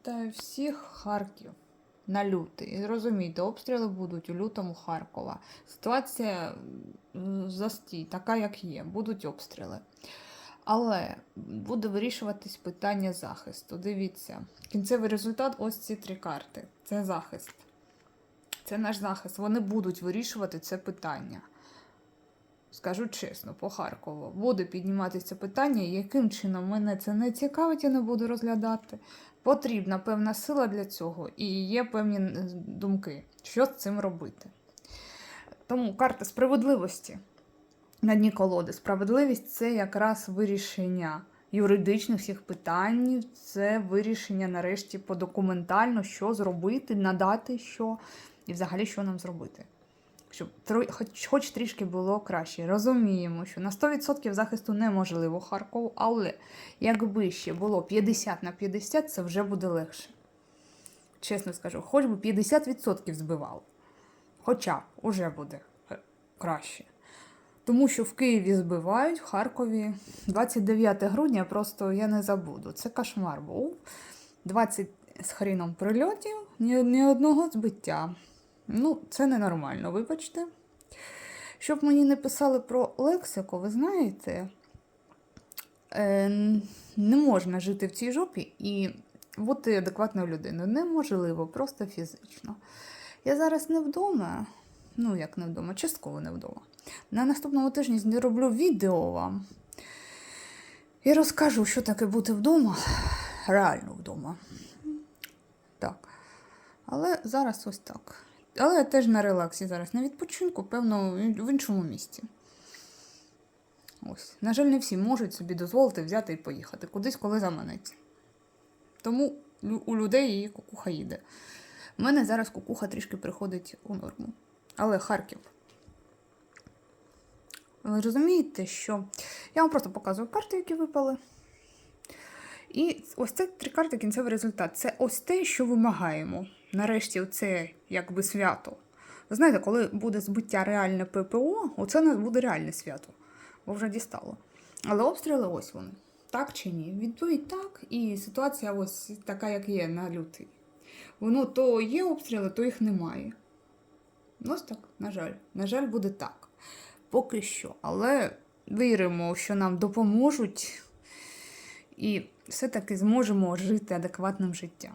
Вітаю всіх Харків на лютий. Розумієте, обстріли будуть у лютому Харкова. Ситуація застій, така як є, будуть обстріли. Але буде вирішуватись питання захисту. Дивіться, кінцевий результат ось ці три карти. Це захист. Це наш захист. Вони будуть вирішувати це питання. Скажу чесно, по Харкову буде підніматися питання, яким чином мене це не цікавить, я не буду розглядати. Потрібна певна сила для цього, і є певні думки, що з цим робити. Тому карта справедливості на дні колоди. Справедливість це якраз вирішення юридичних всіх питань, це вирішення нарешті подокументально, що зробити, надати що і взагалі що нам зробити. Щоб хоч, хоч трішки було краще. Розуміємо, що на 100% захисту неможливо Харкову, але якби ще було 50 на 50, це вже буде легше. Чесно скажу, хоч би 50% збивав. Хоча б уже буде краще. Тому що в Києві збивають, в Харкові 29 грудня, просто я не забуду. Це кошмар був. 20 з хріном прильотів, ні, ні одного збиття. Ну, це ненормально, вибачте. Щоб мені не писали про лексику, ви знаєте, е, не можна жити в цій жопі і бути адекватною людиною. Неможливо, просто фізично. Я зараз не вдома, ну як не вдома, частково не вдома. На наступному тижні зроблю відео вам і розкажу, що таке бути вдома, реально вдома. Так. Але зараз ось так. Але я теж на релаксі зараз, на відпочинку, певно, в іншому місці. Ось. На жаль, не всі можуть собі дозволити взяти і поїхати кудись, коли заманеться. Тому у людей її кукуха їде. У мене зараз кукуха трішки приходить у норму. Але Харків. Ви розумієте, що я вам просто показую карти, які випали. І ось це три карти кінцевий результат. Це ось те, що вимагаємо. Нарешті, це якби свято. Ви знаєте, коли буде збиття реальне ППО, оце нас буде реальне свято. Бо вже дістало. Але обстріли ось вони. Так чи ні? Відповідь так, і ситуація ось така, як є на лютий. Воно то є обстріли, то їх немає. Ось так, на жаль. На жаль, буде так. Поки що. Але віримо, що нам допоможуть і все-таки зможемо жити адекватним життям.